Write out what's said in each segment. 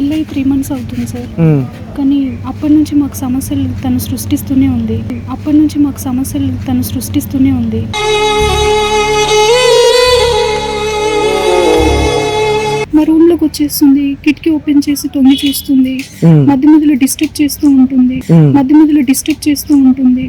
పెళ్ళై three months అవుతుంది sir. కానీ అప్పటి నుంచి మాకు సమస్యలు తను సృష్టిస్తూనే ఉంది అప్పటి నుంచి మాకు సమస్యలు తను సృష్టిస్తూనే ఉంది మా రూమ్లోకి వచ్చేస్తుంది కిటికీ ఓపెన్ చేసి తొంగి చూస్తుంది. మధ్య మధ్యలో డిస్టర్బ్ చేస్తూ ఉంటుంది. మధ్య మధ్యలో డిస్టర్బ్ చేస్తూ ఉంటుంది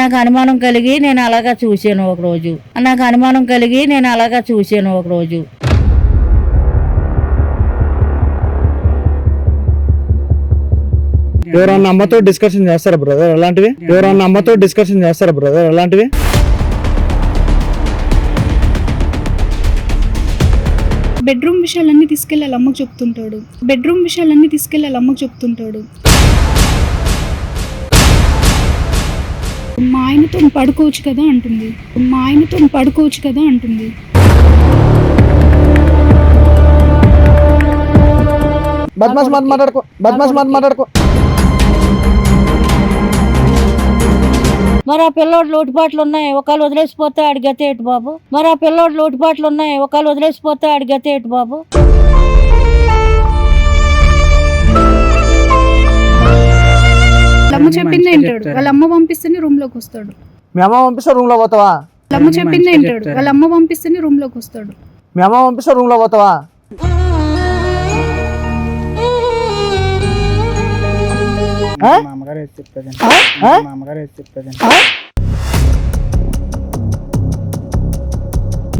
నాకు అనుమానం కలిగి నేను అలాగా చూశాను ఒక రోజు. నాకు అనుమానం కలిగి నేను అలాగా చూశాను ఒక రోజు. ఎవరన్నా అమ్మతో డిస్కషన్ చేస్తారా బ్రదర్ అలాంటివి? ఎవరన్నా అమ్మతో డిస్కషన్ చేస్తారా బ్రదర్ అలాంటివి? బెడ్రూమ్ విషయాలన్నీ తీసుకెళ్ళి వాళ్ళ అమ్మకు చెప్తుంటాడు. బెడ్రూమ్ విషయాలన్నీ తీసుకెళ్ళి వాళ్ళ అమ్మకు చెప్తుంటాడు. మా ఆయనతో పడుకోవచ్చు కదా అంటుంది. మా ఆయనతో పడుకోవచ్చు కదా అంటుంది. బద్మాస్ మాట మాట్లాడుకో. బద్మాస్ మాట మాట్లాడుకో. మరి ఆ పిల్లోడు లోటుపాట్లు ఉన్నాయి ఒకళ్ళు వదిలేసిపోతే అడిగతే ఏటు బాబు? మరి ఆ పిల్లోడు లోటుపాట్లు ఉన్నాయి ఒకళ్ళు వదిలేసిపోతే అడిగతే ఏటు బాబు? అమ్మ చెప్పింది ఏంటాడు వాళ్ళ అమ్మ పంపిస్తేనే రూమ్లోకి వస్తాడు. మీ అమ్మ పంపిస్తే రూమ్లో పోతావా? వాళ్ళ అమ్మ చెప్పింది ఏంటాడు వాళ్ళ అమ్మ పంపిస్తేనే రూమ్లోకి వస్తాడు. మీ అమ్మ పంపిస్తే రూమ్లో పోతావా?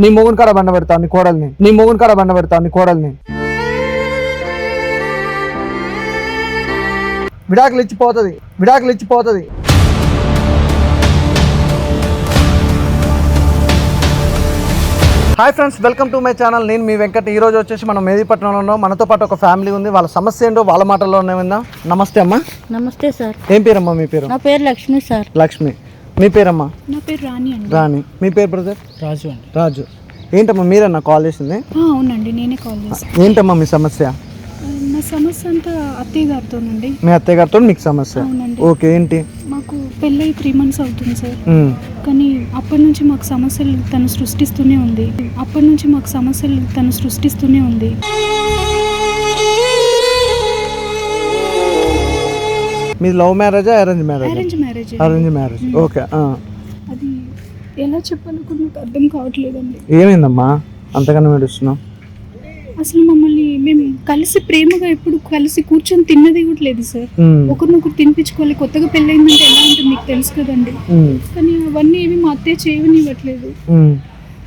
నీ మొగుని కాడ బండ పెడతావు? నీ కోడల్ని? నీ మొగుని కాడ బండ పెడతావు? నీ కోడల్ని? విడాకులు ఇచ్చిపోతుంది విడాకులు ఇచ్చిపోతుంది hi friends welcome to my channel. నేను మీ వెంకట్. ఈ రోజు వచ్చేసి మనం మేదీపట్నంలో ఉన్నాం. మనతో పాటు ఒక ఫ్యామిలీ ఉంది. వాళ్ళ సమస్య ఏంటో వాళ్ళ మాటల్లోనే విందాం. నమస్తే అమ్మా. నమస్తే సార్. ఏం పేరమ్మా మీ పేరు? నా పేరు లక్ష్మి సార్. లక్ష్మి. మీ పేరమ్మా? నా పేరు రాణి అండి. రాణి. మీ పేరు బ్రదర్? రాజు అండి. రాజు. ఏంటమ్మా మీరన్నా కాల్ చేసింది? అవునండి నేనే కాల్ చేశాను. ఏంటమ్మా మీ సమస్య? నా సమస్య అంతా అత్తయ్య గారితోనండి మీ అత్తయ్య గారితో మీకు సమస్య? అవునండి. ఓకే ఏంటి? మాకు పెళ్ళై త్రీ మంత్స్ అవుతుంది సార్. ఉమ్, కానీ అప్పటి నుంచి మాకు సమస్యలు తను సృష్టిస్తూనే ఉంది. అప్పటి నుంచి మాకు సమస్యలు తను సృష్టిస్తూనే ఉంది. మీ లవ్ మ్యారేజా arrange marriage? Arrange marriage. Arrange marriage. Okay ఆ. అది ఎలా చెప్పాలనుకున్న నాకు అర్థం కావట్లేదండి. ఏమైందమ్మా? అంతకన్నా నడుస్తున్నావు అసలు మమ్మల్ని మేము కలిసి ప్రేమగా ఎప్పుడు కలిసి కూర్చొని తిన్నది కూడా లేదు సార్. ఒకరినొకరు తినిపించుకోవాలి. కొత్తగా పెళ్ళయిందంటే ఎలా ఉంటుంది మీకు తెలుసు కదండి. కానీ అవన్నీ ఏమి మా అత్తయ్య చేయనివ్వట్లేదు.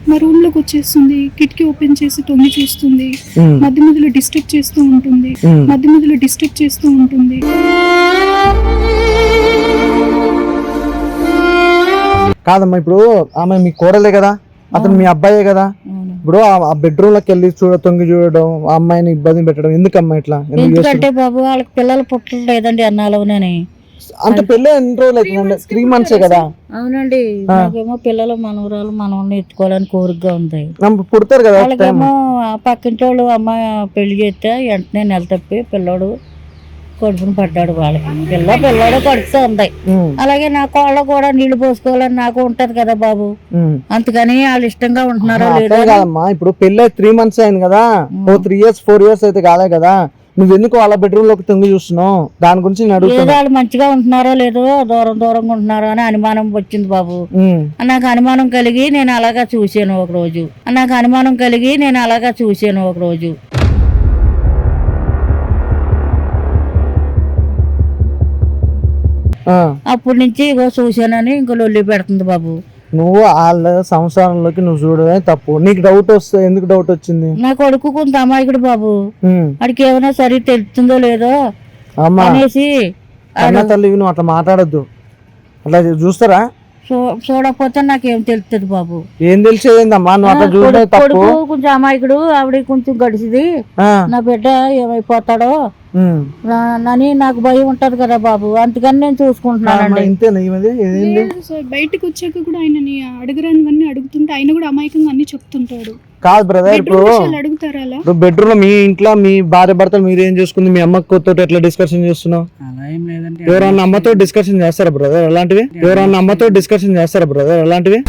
మా రూమ్లోకి వచ్చేస్తుంది కిటికీ ఓపెన్ చేసి తొంగి చూస్తుంది మధ్య మధ్యలో డిస్టర్బ్ చేస్తూ ఉంటుంది మధ్య మధ్యలో డిస్టర్బ్ చేస్తూ ఉంటుంది. కాదమ్మా ఇప్పుడు ఆమె మీ కోడలే కదా అతను మీ అబ్బాయే కదా. ఇప్పుడు ఆ- ఆ బెడ్రూమ్లోకి వెళ్ళి చూడ తొంగి చూడడం ఆ అమ్మాయిని ఇబ్బంది పెట్టడం ఎందుకమ్మా ఇట్లా? ఎందుకంటే బాబు వాళ్ళకి పిల్లలు పుట్టలేదండి అన్నాలోనే అంటే పెళ్ళి ఎన్ని రోజులు అవుతుందండి? త్రీ మంత్సే కదా అవునండి. నాకేమో పిల్లలు మనవరాలు మనవల్ని ఎత్తుకోవాలని కోరికగా ఉంది. పుడతారు కదా వాళ్ళకేమో పక్కింటి వాళ్ళు అమ్మాయి పెళ్ళి చేస్తే వెంటనే నెల తప్పి పిల్లోడు కడుపుని పడ్డాడు వాళ్ళకి. పిల్ల పిల్లోడు కడుపుతూ ఉంది. అలాగే నా కోళ్ళ కూడా నీళ్ళు పోసుకోవాలని నాకు ఉంటది కదా బాబు. అందుకని వాళ్ళు ఇష్టంగా ఉంటున్నారో లేదో కాదమ్మా. ఇప్పుడు పెళ్ళి త్రీ మంత్స్ అయింది కదా. ఓ త్రీ ఇయర్స్ ఫోర్ ఇయర్స్ అయితే కాలే కదా. నువ్వు ఎందుకు వాళ్ళ బెడ్రూమ్లోకి తొంగి చూస్తున్నావు? దాని గురించి నేను వాళ్ళు మంచిగా ఉంటున్నారో లేదో దూరం దూరంగా ఉంటున్నారో అని అనుమానం వచ్చింది బాబు. నాకు అనుమానం కలిగి నేను అలాగా చూశాను ఒక రోజు నాకు అనుమానం కలిగి నేను అలాగా చూశాను ఒక రోజు అప్పటి నుంచి ఇగో చూశానని ఇంకో లొల్లి పెడుతుంది బాబు. నువ్వు వాళ్ళ సంసారంలోకి నువ్వు చూడడమే తప్పు. నీకు డౌట్ వస్తే ఎందుకు డౌట్ వచ్చింది? నా కొడుకు కొంత అమాయకుడు బాబు. వాడికి ఏమైనా సరి తెలుస్తుందో లేదో అనేసి అన్న తల్లి నువ్వు అట్లా మాట్లాడద్దు. అట్లా చూస్తారా? చూ- చూడకపోతే నాకేం తెలుస్తుంది బాబు. ఏం తెలిసేదేందమ్మా నువ్వు అట్లా చూడడం కొడుకు- తప్పు. కొడుకు కొంచెం అమాయకుడు ఆవిడ కొంచెం గడిచిది ఆ, నా బిడ్డ ఏమైపోతాడో? ఉమ్. నా- అని నాకు భయం ఉంటది కదా బాబు. అందుకని నేను అమ్మా, చూసుకుంటున్నానండి ఇంతేనా ఈమెది? ఏంది లేదు సార్ బయటకు వచ్చాక కూడా ఆయనని అడగరానివన్నీ అడుగుతుంటే ఆయన కూడా అమాయకంగా అన్ని చెప్తుంటాడు. కాదు బ్రదర్ ఇప్పుడు ఇప్పుడు బెడ్రూమ్లో మీ ఇంట్లో మీ భార్య భర్తలు మీరు ఏం చేసుకుంది? మీ అమ్మతో ఎట్లా డిస్కషన్ చేస్తున్నావు? అలా ఏం లేదండి ఎవరన్నా అమ్మతో డిస్కషన్ చేస్తారా బ్రదర్ అలాంటివి? ఎవరన్నా అమ్మతో డిస్కషన్ చేస్తారా బ్రదర్ అలాంటివి?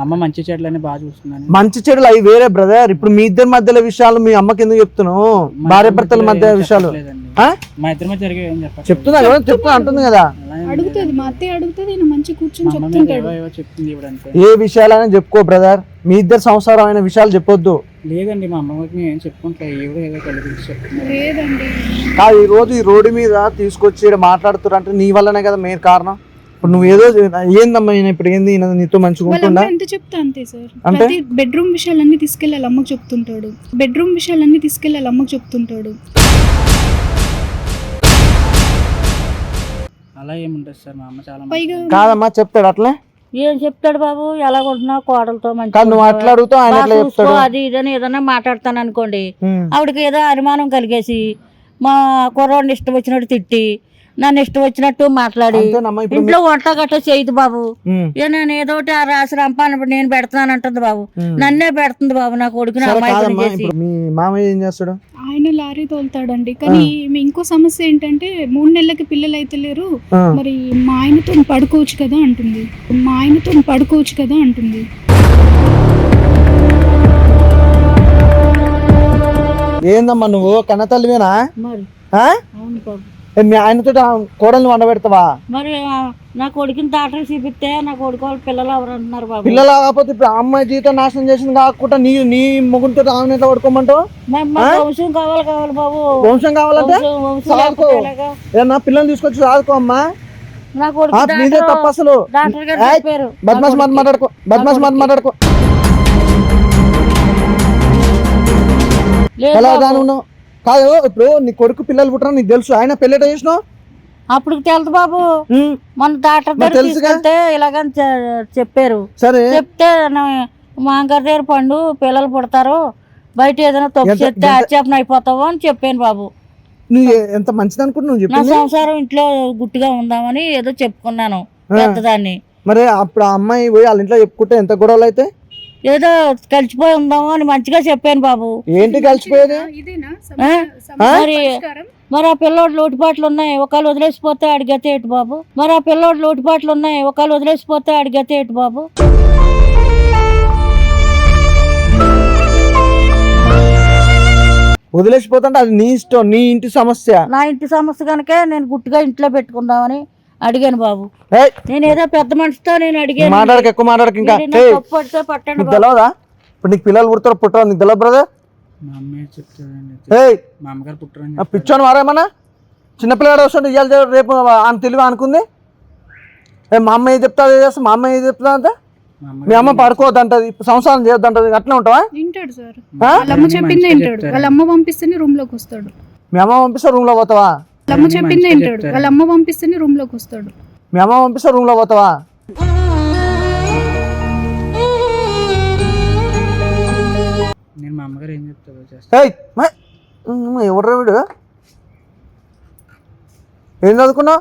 అమ్మ మంచి చెట్లని బాగా చూస్తున్నాను మంచి చెడులు అవి వేరే బ్రదర్ ఇప్పుడు మీ ఇద్దరి మధ్యలో విషయాలు మీ అమ్మకి ఎందుకు చెప్తున్నావు? భార్య భర్తల మధ్య విషయాలు. ఆ? మా ఇద్దరి మధ్య జరిగే. చెప్తున్నా కదా చెప్తున్నా అంటుంది కదా. అడుగుతుంది మా అత్తయ్య అడుగుతుంది మంచి కూర్చొని చెప్తుంటాడు. ఏవో ఏవో చెప్తుంది ఏ విషయాలైనా చెప్పుకో బ్రదర్ మీ ఇద్దరు సంసారం అయిన విషయాలు చెప్పొద్దు. లేదండి మా అమ్మకి మేము ఏం కాదు ఈ రోజు ఈ రోడ్డు మీద తీసుకొచ్చి మాట్లాడుతున్నారు అంటే నీ వల్లనే కదా మెయిన్ కారణం? ఇప్పుడు నువ్వు ఏదో ఏందమ్మా ఈయన ఇప్పుడు ఏంది? ఈయన నీతో మంచిగా ఉంటుందా ఎంత చెప్తా అంతే సార్. అంటే? ప్రతి బెడ్రూమ్ విషయాలన్నీ తీసుకెళ్ళి వాళ్ళ అమ్మకు చెప్తుంటాడు. బెడ్రూమ్ విషయాలన్నీ తీసుకెళ్ళి వాళ్ళ అమ్మకు చెప్తుంటాడు. అలా ఏముంటుంది సార్ మా అమ్మ చాలా పైగా కాదమ్మా చెప్తాడు అట్లే? ఏం చెప్తాడు బాబు? ఎలా ఉంటున్నావు? కోడలతో మంచి అది ఇదని ఏదైనా మాట్లాడతాను అనుకోండి. ఆవిడకి ఏదో అనుమానం కలిగేసి మా కుర్రోడిని ఇష్టం వచ్చినట్టు తిట్టి నన్ను ఇష్టం వచ్చినట్టు మాట్లాడి. ఇంట్లో వంట గట్ట చేయదు బాబు. నేను ఏదో ఒకటి ఆ రాసి రంపానప్పుడు నేను పెడతాను అంటుంది బాబు. నన్నే పెడుతుంది బాబు నా కొడుకుని అమ్మాయి మామయ్య ఏం చేస్తాడు? ఆయన లారీ తోలుతాడండి. కానీ ఇంకో సమస్య ఏంటంటే మూడు నెలలకి పిల్లలు అయితే లేరు. మరి మా ఆయనతో పడుకోవచ్చు కదా అంటుంది. మా ఆయనతో పడుకోవచ్చు కదా అంటుంది. ఏందమ్మా నువ్వు? కన్నతల్లివేనా మీ ఆయనతో కోడల్ని వండబెడతావా? మరి నా కొడుకుని డాక్టర్ చూపిస్తే నా కొడుకు వాళ్ళ పిల్లలు ఎవరు అంటున్నారు బాబు? పిల్లలు కాకపోతే ఇప్పుడు అమ్మాయి జీవితం నాశనం చేసింది కాకుండా నీ నీ మొగుడితో ఆమెను ఎట్లా పడుకోమంటావు? వంశం కావాలి కావాలి బాబు. వంశం కావాలంటే? సాదుకో. ఎలాగా? ఏమన్నా పిల్లల్ని తీసుకొచ్చి చదువుకో అమ్మా. నా ఆ, కొడుకు నీదే తప్పు అసలు. బద్మాస్ మాట మాట్లాడుకో బద్మాస్ మాట మాట్లాడుకో. ఎలా. దాని ఉన్నావు కాదు ఇప్పుడు నీ కొడుకు పిల్లలు పుట్టరా నీకు తెలుసు ఆయన పెళ్ళేట చేసినావు? అప్పుడు తెలుసు బాబు. మన డాక్టర్ దగ్గర. తీసుకెళ్తే ఇలాగని చెప్పారు. సరే. చెప్తే మా దగ్గర పండు పిల్లలు పుడతారు బయట ఏదైనా తప్పు ఎంత- ఆచేపన అయిపోతావు అని చెప్పాను బాబు. నువ్వు ఎంత మంచిది అనుకుంటు నువ్వు నా సంసారం ఇంట్లో గుట్టుగా ఉందామని ఏదో చెప్పుకున్నాను. పెద్దదాన్ని. మరి అప్పుడు ఆ అమ్మాయి పోయి వాళ్ళ ఇంట్లో చెప్పుకుంటే ఎంత గొడవలు అయితే? ఏదో కలిసిపోయి ఉందాము అని మంచిగా చెప్పాను బాబు. ఏంటి కలిసిపోయేది? మరి? మరి ఆ పిల్లోడు లోటుపాట్లు ఉన్నాయి ఒకళ్ళు వదిలేసిపోతే అడిగితే ఏటు బాబు? మరి ఆ పిల్లోడు లోటుపాట్లు ఉన్నాయి ఒకళ్ళు వదిలేసిపోతే అడిగితే ఏటు బాబు? వదిలేసిపోతుంటే అది నీ ఇష్టం నీ ఇంటి సమస్య. నా ఇంటి సమస్య కనుక నేను గుట్టుగా ఇంట్లో పెట్టుకుందామని అడిగాను బాబు. ఏయ్, నేను ఏదో పెద్ద మనిషితో నేను అడిగాను. మాట్లాడక ఎక్కువ మాట్లాడక ఇంకా. పట్టండి. తెలియదా ఇప్పుడు నీకు పిల్లలు పుడతారు పుట్టరు నీకు తెలియదు బ్రదర్ పిచ్చోని వారేమన్నా చిన్నపిల్లగాడు వస్తుంటే ఇవాళ రేపు ఆయన తెలివి అనుకుంది? ఏ మా అమ్మ ఏది చెప్తా చేస్తా? మా అమ్మ ఏది చెప్తా అంట మా అమ్మ పడుకోవద్దంటది సంసారం చేయొద్దంటది అట్లే ఉంటావా? వింటాడు సార్? వాళ్ళ అమ్మ చెప్పిందే వింటాడు. వాళ్ళ అమ్మ పంపిస్తేనే రూమ్లోకి వస్తాడు. మీ అమ్మ పంపిస్తే రూమ్లో పోతావా? అమ్మ చెప్పిందే వింటాడు. వాళ్ళ అమ్మ పంపిస్తేనే రూమ్లోకి వస్తాడు. మీ అమ్మ పంపిస్తే రూమ్లో పోతావా? నేను మా అమ్మగారు ఏం ఏయ్ ఎవడ్రా వీడు? ఏం చదువుకున్నావు?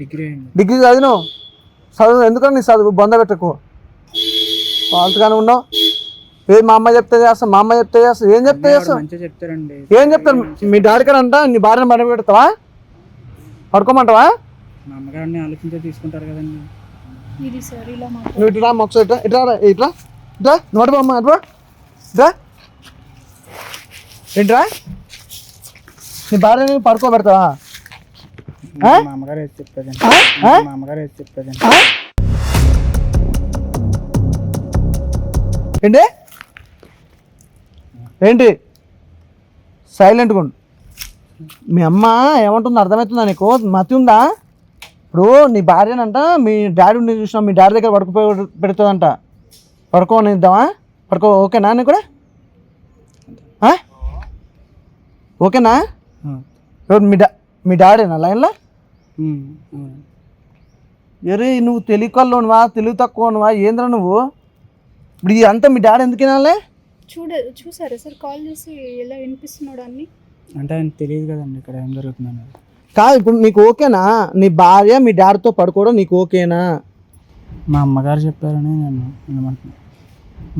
డిగ్రీ అయింది డిగ్రీ చదివినావు? చదువు ఎందుకని నీ చదువు బొంద పెట్టకు? వాళ్ళతోగానే ఉన్నావు? ఏ మా అమ్మ చెప్తే చేస్తాం మా అమ్మ చెప్తే చేస్తాం ఏం చెప్తే చేస్తాం? మంచిగా చెప్తారండి. ఏం చెప్తారు? మీ డాడీ గారు అంట నీ భార్యను పని పెడతావా? పడుకోమంటావా? మా అమ్మగారిని ఆలోచించే తీసుకుంటారు కదండి. ఇది సార్ ఇలా మాట్లాడు. నువ్వు ఇట్లా ఇట్లా ఇట్లా రా, ఇట్లా ఇట్లా నోటి బొమ్మ ఇట్లా ఇట్లా ఏంట్రా నీ భార్యని పడుకోబెడతావా? ఆ? మా అమ్మగారు ఏది చెప్తాదండి ఆ? ఆ? మా అమ్మగారు ఏది చెప్తాదండి ఆ? ఏంటి? ఏంటి? సైలెంట్గా ఉండు. మీ అమ్మ ఏమంటుందో అర్థమవుతుందా నీకు? మతి ఉందా? ఇప్పుడు నీ భార్యనంట మీ డాడీ ఉండి చూసినా మీ డాడీ దగ్గర పడుకోపోయి పెడుతుందంట. పడుకోని ఇద్దామా పడుకో ఓకేనా నీకు కూడా? ఓకేనా. ఎవరు మీ డా మీ డాడీనా లైన్లో. ఎరే నువ్వు తెలియకల్లోనువా తెలివి తక్కువనువా? ఏంద్రా నువ్వు? ఇప్పుడు అంతా మీ డాడీ ఎందుకు వినాలే? చూడ చూసారా సార్? కాల్ చేసి ఎలా వినిపిస్తున్నాడు అన్ని? అంటే ఆయన తెలియదు కదండి ఇక్కడ ఏం జరుగుతుందని కాదు ఇప్పుడు నీకు ఓకేనా? నీ భార్య మీ డాడీతో పడుకోవడం నీకు ఓకేనా? మా అమ్మగారు చెప్పారని నేను వినమంటున్నాను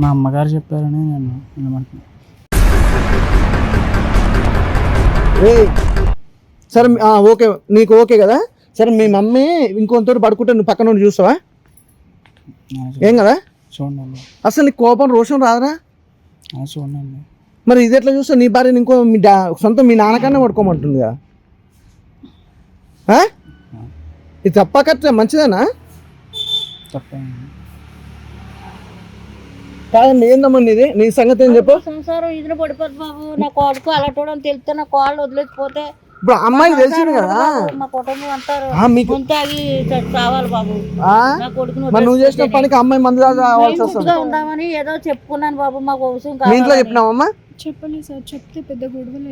మా అమ్మగారు చెప్పారని నేను వినమంటున్నాను ఏ సరే మీ- ఆ, ఓకే. నీకు ఓకే కదా? సరే మీ మమ్మీ ఇంకొంతటి పడుకుంటే నువ్వు పక్కన నుండి చూస్తావా? ఏం కదా? చూడండి అసలు నీ కోపం రోషం రాదురా? చూడండి మరి ఇది ఎట్లా చూస్తా నీ భార్యని ఇంకో మీ డా సొంత మీ నాన్నకన్నా పడుకోమంటుందిగా ఆ? ఇది తప్పకట్ట మంచిదేనా? కాదండి ఏందమ్మా నీది? నీ సంగతి ఏం చెప్పు? సంసారం ఇదిన పడిపోతుంది బాబు. నా కొడుకు అలాంటి తెలిస్తే నా కాళ్ళు వదిలేసిపోతే ఇప్పుడు అమ్మాయికి తెలిసింది కదా. బాబు, మా కుటుంబం అంటారు ఆ, మీకు బాబు? నా కొడుకుని మరి నువ్వు చేసిన పనికి అమ్మాయి మందు కావాల్సి వస్తుంది. ఉందామని ఏదో చెప్పుకున్నాను బాబు మా ఇంట్లో. చెప్పినావమ్మా? చెప్పలేదు సార్ చెప్తే పెద్ద గొడవలు.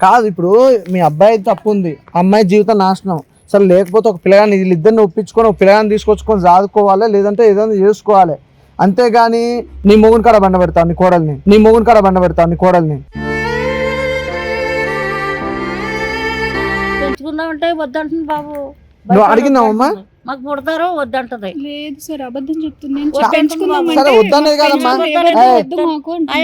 కాదు ఇప్పుడు మీ అబ్బాయి తప్పు ఉంది. అమ్మాయి జీవితం నాశనం. సరే లేకపోతే ఒక పిల్లగాని వీళ్ళిద్దరిని ఒప్పించుకొని ఒక పిల్లగాని తీసుకొచ్చుకొని చదువుకోవాలి లేదంటే ఏదైనా చేసుకోవాలి. అంతేగాని నీ మొగుని కాడ బండ పెడతావు నీ కోడల్ని. నీ మొగుని కాడ బండ పెడతావు నీ కోడల్ని. పెంచుకుందామంటే వద్దంటుంది బాబు. నువ్వు అడిగినావమ్మా మాకు పుడతారో వద్దంటది. లేదు సార్ అబద్ధం చెప్తుంది.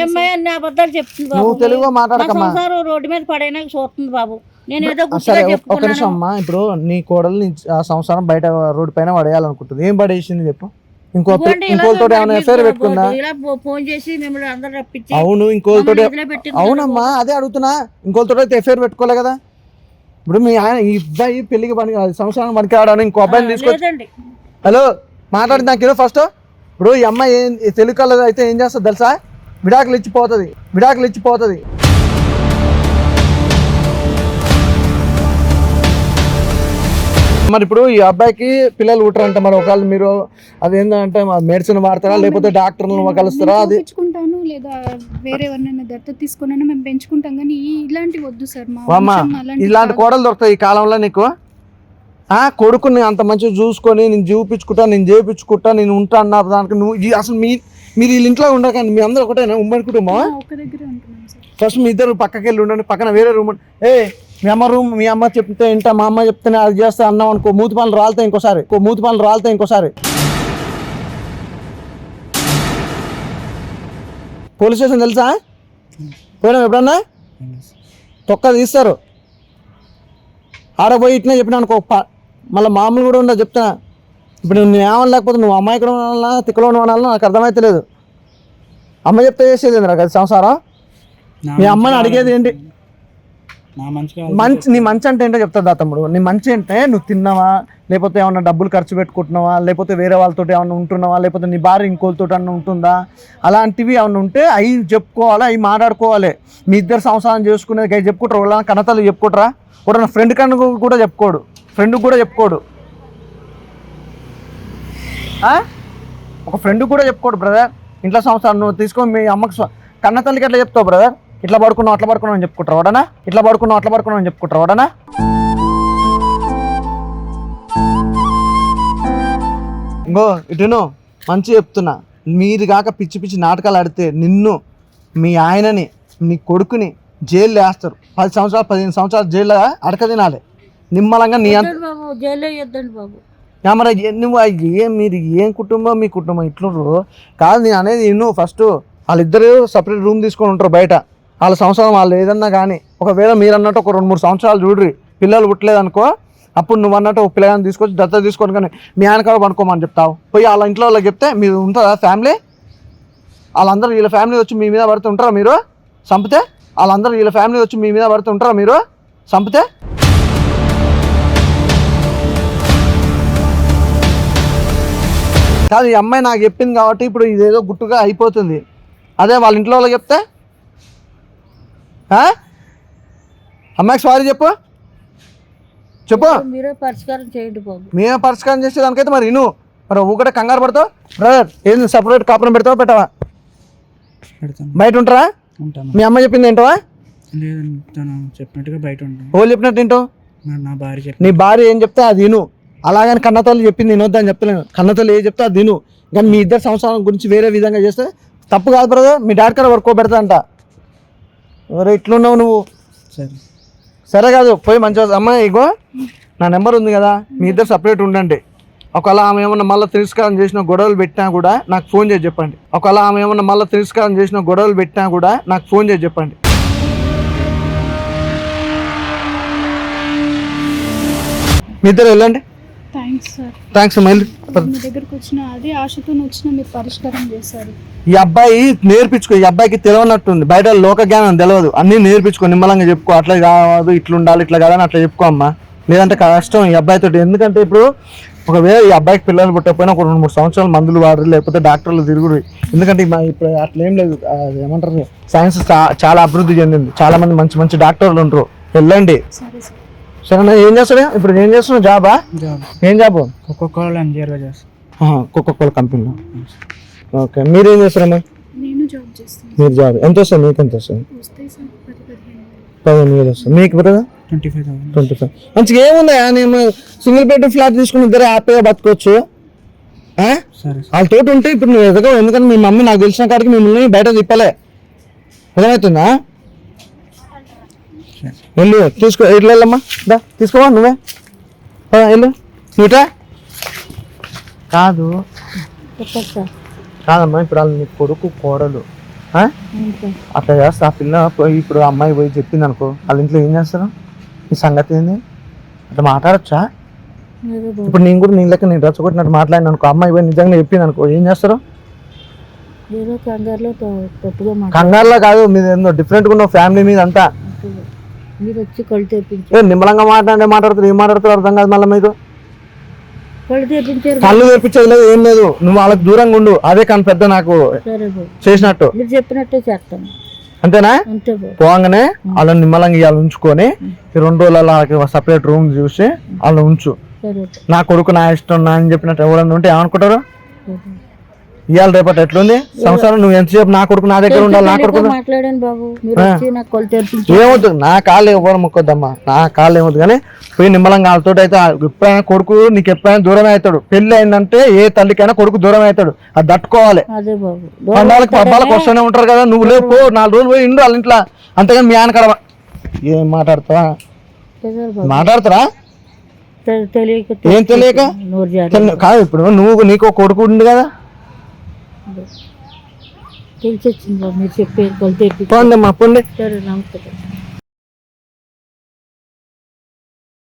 అమ్మాయి అన్ని అబద్ధాలు చెప్తుంది బాబు. మాట్లాడకమ్మా. సంసారం రోడ్డు మీద పడైనా చూస్తుంది బాబు. నేను ఏదో ఒక- నిమిషం అమ్మా. ఇప్పుడు నీ కోడల్ని ఆ సంసారం బయట రోడ్డు పైన పడేయాలనుకుంటుంది. ఏం పడేసింది చెప్పు. ఇంకో ఇంకోతో ఏమైనా ఎఫ్ఐఆర్ పెట్టుకుందా? ఫోన్ చేసి మిమ్మల్ని అందరూ రప్పించి అవును ఇంకోతో అవునమ్మా అదే అడుగుతున్నా. ఇంకోతో ఎఫ్ఐఆర్ పెట్టుకోలే కదా. ఇప్పుడు మీ ఆయన ఈ అబ్బాయి పెళ్ళికి పనికి సంవత్సరానికి పనికి రావడానికి ఇంకో అబ్బాయిని తీసుకొచ్చి హలో మాట్లాడి నాకు ఏదో ఫస్ట్? ఇప్పుడు ఈ అమ్మాయి ఏం తెలుగు కలర్ అయితే ఏం చేస్తుంది తెలుసా? విడాకులు ఇచ్చిపోతుంది విడాకులు ఇచ్చిపోతుంది. మరి ఇప్పుడు ఈ అబ్బాయికి పిల్లలు పుట్టరంట మరి ఒకవేళ మీరు అది ఏంటంటే మెడిసిన్ వాడతారా లేకపోతే డాక్టర్లను కలుస్తారా? అది లేదా వేరే ఎవరినైనా దత్తత తీసుకున్నా మేము పెంచుకుంటాం కానీ ఇలాంటివి వద్దు సార్. మా అమ్మా వంశం అలాంటివి ఇలాంటి కాదు. కోడలు దొరుకుతాయి ఈ కాలంలో నీకు? ఆ కొడుకుని అంత మంచిగా చూసుకొని నేను చూపించుకుంటా నేను చేపించుకుంటా నేను ఉంటా అన్న దానికి నువ్వు అసలు మీ మీరు వీళ్ళ ఇంట్లో ఉండకండి మీ అందరూ ఒకటేనా ఉమ్మడి కుటుంబం ఆ, ఒక్క దగ్గరే ఉంటున్నాం సార్. ఫస్ట్ మీ ఇద్దరు పక్కకి వెళ్ళి ఉండండి పక్కన వేరే రూమ్ ఏ మీ అమ్మ రూమ్ మీ అమ్మ చెప్తే ఇంట మా అమ్మ చెప్తేనే అది చేస్తా అన్నాం అనుకో మూతి పనులు రాలుతాయి ఇంకోసారి ఇంకో మూతి పనులు రాలుతాయి ఇంకోసారి. పోలీస్ స్టేషన్ తెలుసా? పోయినా ఎప్పుడన్నా? తొక్క తీస్తారు. ఆడ పోయి ఇట్నే చెప్పినా అనుకో మళ్ళీ మామూలు కూడా ఉండదు చెప్తున్నా. ఇప్పుడు నువ్వు ఏమని లేకపోతే నువ్వు అమ్మాయి కూడా అనాలన్నా తిక్కలో అనాలన్నా నాకు అర్థమైతలేదు అమ్మ చెప్తే చేసేది నాకు అది సంసారం? మీ అమ్మని అడిగేది ఏంటి? మంచి నీ మంచి అంటే ఏంటో చెప్తా తమ్ముడు. నీ మంచి అంటే నువ్వు తిన్నావా? లేకపోతే ఏమన్నా డబ్బులు ఖర్చు పెట్టుకుంటున్నావా? లేకపోతే వేరే వాళ్ళతో ఏమన్నా ఉంటున్నావా? లేకపోతే నీ భార్య ఇంకోళ్ళతో అన్న ఉంటుందా? అలాంటివి ఏమన్నా ఉంటే అవి చెప్పుకోవాలి అవి మాట్లాడుకోవాలి. మీ ఇద్దరు సంసారం చేసుకునేది అవి చెప్పుకుంటారు. వాళ్ళ కనతలు చెప్పుకుంటారా? కూడా నా ఫ్రెండ్ కన్నా కూడా చెప్పుకోడు. ఫ్రెండ్ కూడా చెప్పుకోడు. ఒక ఫ్రెండ్ కూడా చెప్పుకోడు బ్రదర్ ఇంట్లో సంవత్సరం నువ్వు తీసుకొని మీ అమ్మకి కన్న తల్లికి ఎట్లా చెప్తావు బ్రదర్ ఇట్లా పడుకున్నావు అట్లా పడుకున్నావు అని చెప్పుకుంటారు వాడనా? ఇట్లా పడుకున్నావు అట్లా పడుకున్నావు అని చెప్పుకుంటారు వాడనా? ఇంకో ఇటును మంచి చెప్తున్నా. మీరు కాక పిచ్చి పిచ్చి నాటకాలు ఆడితే నిన్ను మీ ఆయనని నీ కొడుకుని జైలు వేస్తారు. పది సంవత్సరాలు పదిహేను సంవత్సరాలు జైల్లో అడక తినాలి. నిమ్మలంగా నీ అంత బాబు జైల్లో బాబు. మరి నువ్వు ఏం మీరు ఏం కుటుంబం మీ కుటుంబం ఇట్లుండ్రు? కాదు నేను అనేది నువ్వు ఫస్ట్ వాళ్ళిద్దరు సపరేట్ రూమ్ తీసుకొని ఉంటారు బయట. వాళ్ళ సంవత్సరం వాళ్ళు ఏదన్నా కానీ ఒకవేళ మీరు అన్నట్టు ఒక రెండు మూడు సంవత్సరాలు చూడ్రి పిల్లలు పుట్టలేదు అనుకో అప్పుడు నువ్వు అన్నట్టు ఒక పిల్లగాని తీసుకొచ్చి దత్త తీసుకొని కానీ మీ ఆయన కాడ పనుకోమని చెప్తావు. పోయి వాళ్ళ ఇంట్లో వాళ్ళకి చెప్తే మీరు ఉంటుందా ఫ్యామిలీ? వాళ్ళందరూ వీళ్ళ ఫ్యామిలీ వచ్చి మీ మీద పడుతూ ఉంటారా మీరు? చంపితే? వాళ్ళందరూ వీళ్ళ ఫ్యామిలీ వచ్చి మీ మీద పడుతూ ఉంటారా మీరు? చంపితే? కాదు ఈ అమ్మాయి నాకు చెప్పింది కాబట్టి ఇప్పుడు ఇదేదో గుట్టుగా అయిపోతుంది. అదే వాళ్ళ ఇంట్లో వాళ్ళకి చెప్తే? అమ్మాయికి సారీ చెప్పు. చెప్పు. మీరే పరిష్కారం చేయండి బాబు. మేమే పరిష్కారం చేసేదానికైతే మరి ఇను. మరి ఊకటే కంగారు పడతావు? బ్రదర్ ఏంది సపరేట్ కాపురం పెడతావా పెట్టవా? పెడతాను. బయట ఉంటారా? ఉంటాను. మీ అమ్మ చెప్పింది ఏంటవా? లేదండి తను చెప్పినట్టుగా బయట ఉంటాను. ఓళ్ళు చెప్పినట్టు ఏంటో? మరి నా భార్య చెప్పి నీ భార్య ఏం చెప్తే అది విను అలాగని కన్నతల్లి చెప్పింది వినొద్దని చెప్తలేను కన్నతల్లి ఏం చెప్తే అది విను కానీ మీ ఇద్దరు సంవత్సరం గురించి వేరే విధంగా చేస్తే తప్పు కాదు బ్రదర్ మీ డాడీ కదా వర్క్ పెడతా అంట ఎవరు ఇట్లున్నావు నువ్వు? సరే. సరే కాదు పోయి మంచిగా అమ్మాయి ఇగో నా నెంబర్ ఉంది కదా మీ ఇద్దరు సపరేట్ ఉండండి. ఒకవేళ ఆమె ఏమన్నా మళ్ళీ తిరస్కారం చేసిన గొడవలు పెట్టినా కూడా నాకు ఫోన్ చేసి చెప్పండి. ఒకవేళ ఆమె ఏమన్నా మళ్ళీ తిరస్కారం చేసిన గొడవలు పెట్టినా కూడా నాకు ఫోన్ చేసి చెప్పండి. మీ ఇద్దరు వెళ్ళండి. థ్యాంక్స్ సార్ థ్యాంక్స్ మళ్ళీ మీ దగ్గరకు వచ్చిన అదే ఆశతో వచ్చిన మీరు పరిష్కారం చేశారు. ఈ అబ్బాయి నేర్పించుకో ఈ అబ్బాయికి తెలియనట్టుంది బయట లోక జ్ఞానం తెలియదు అన్ని నేర్పించుకో నిమ్మలంగా చెప్పుకో అట్లా కాదు ఇట్లా ఉండాలి ఇట్లా కాదని అట్లా చెప్పుకో అమ్మా. లేదంటే కష్టం ఈ అబ్బాయితో ఎందుకంటే ఇప్పుడు ఒకవేళ ఈ అబ్బాయికి పిల్లలు పుట్టకపోయినా ఒక రెండు మూడు సంవత్సరాలు మందులు వాడరు లేకపోతే డాక్టర్లు తిరుగురు. ఎందుకంటే మా ఇప్పుడు అట్లా ఏం లేదు. ఏమంటారు? సైన్స్ చాలా అభివృద్ధి చెందింది. చాలా మంది మంచి మంచి డాక్టర్లు ఉంటారు వెళ్ళండి. సరేనా ఏం చేస్తాడు? ఇప్పుడు ఏం చేస్తున్నావు జాబా? ఏం జాబు? ఒక్కొక్కరు ఎంజిఆర్గా చేస్తాను కోకోకోల కంపెనీలో. ఓకే మీరేం చేస్తారమ్మా నేను జాబ్ చేస్తాను. మీరు జాబ్. ఎంత వస్తుంది? మీకు ఎంత వస్తుంది? పదిహేను వేలు. వస్తుంది. మీకు brother? Twenty five twenty five మంచిగా ఏముందా? నేను సింగిల్ బెడ్ ఫ్లాట్ తీసుకుని ఇద్దరు హ్యాపీగా బతకొచ్చు. ఆ? సరే వాళ్ళతోటి ఉంటే ఇప్పుడు నువ్వు ఎదగవు. ఎందుకంటే మీ మమ్మీ నాకు తెలిసిన కాడికి మిమ్మల్ని బయట తిప్పలే. అర్థమవుతుందా? వెళ్ళు. తీసుకో. ఇట్లా వెళ్ళమ్మా. దా తీసుకోవా నువ్వే? వెళ్ళు. నువ్వుటా కాదు. కాదమ్మా ఇప్పుడు వాళ్ళు నీ కొడుకు కోడలు? అట్లా చేస్తే. ఆ పిల్ల పోయి ఇప్పుడు అమ్మాయి పోయి చెప్పింది అనుకో వాళ్ళ ఇంట్లో ఏం చేస్తారు? ఈ సంగతి ఏంది? అట్లా మాట్లాడచ్చా? ఇప్పుడు నేను కూడా నీ లెక్క నేను రచ్చగొట్టినట్టు మాట్లాడిన అనుకో అమ్మాయి పోయి నిజంగా చెప్పింది అనుకో ఏం చేస్తారు? కంగారులో కాదు మీద ఏందో డిఫరెంట్గా ఉన్న ఫ్యామిలీ మీద అంతా. మీరు వచ్చి కళ్ళు తెప్పించారు ఏ నిమ్మలంగా మాట్లాడే మాట్లాడుతారు ఏం మాట్లాడుతారు అర్థం కాదు మళ్ళీ మీకు? కళ్ళు తెప్పించారు కళ్ళు తెప్పించేది లేదు ఏం లేదు. నువ్వు వాళ్ళకి దూరంగా ఉండు అదే కానీ పెద్ద నాకు సరే బాబు. చేసినట్టు. మీరు చెప్పినట్టే చేస్తాను. అంతేనా? అంతే బాబు. పోగానే వాళ్ళని నిమ్మలంగా ఇవాళ ఉంచుకొని ఈ రెండు రోజులలో వాళ్ళకి సపరేట్ రూమ్ చూసి వాళ్ళు ఉంచు. సరే బాబు. నా కొడుకు నా ఇష్టం నా అని చెప్పినట్టు ఎవరన్నా ఉంటే ఏమనుకుంటారు? సరే. ఇవాళ రేపటి ఎట్లుంది? సంసారం నువ్వు ఎంతసేపు నా కొడుకు నా దగ్గర ఉండాలి నా కొడుకు మాట్లాడాను బాబు. ఏమవుతుంది నా కాళ్ళు ఎవరు మొక్కొద్దమ్మా నా కాళ్ళు ఏమవుతుంది కానీ పోయి నిమ్మలంగా వాళ్ళతో అయితే ఎప్పుడైనా కొడుకు నీకు ఎప్పుడైనా దూరం అవుతాడు. పెళ్ళి అయిందంటే ఏ తల్లికైనా కొడుకు దూరం అవుతాడు. అది బాబు. పండాలకు పబ్బాలకు వస్తూనే ఉంటారు కదా. నువ్వు లేవు పో నాలుగు రోజులు పోయి ఇండు వాళ్ళ ఇంట్లో. అంతేగాని మీ ఆయన ఏం మాట్లాడతావా? మాట్లాడతారా? ఏం తెలియక? కాదు ఇప్పుడు నువ్వు నీకు కొడుకు ఉంది కదా. తెలిసి వచ్చింది బాబు మీరు కళ్ళు తెప్పించారు పోండి పోండి. సరే నమస్తే.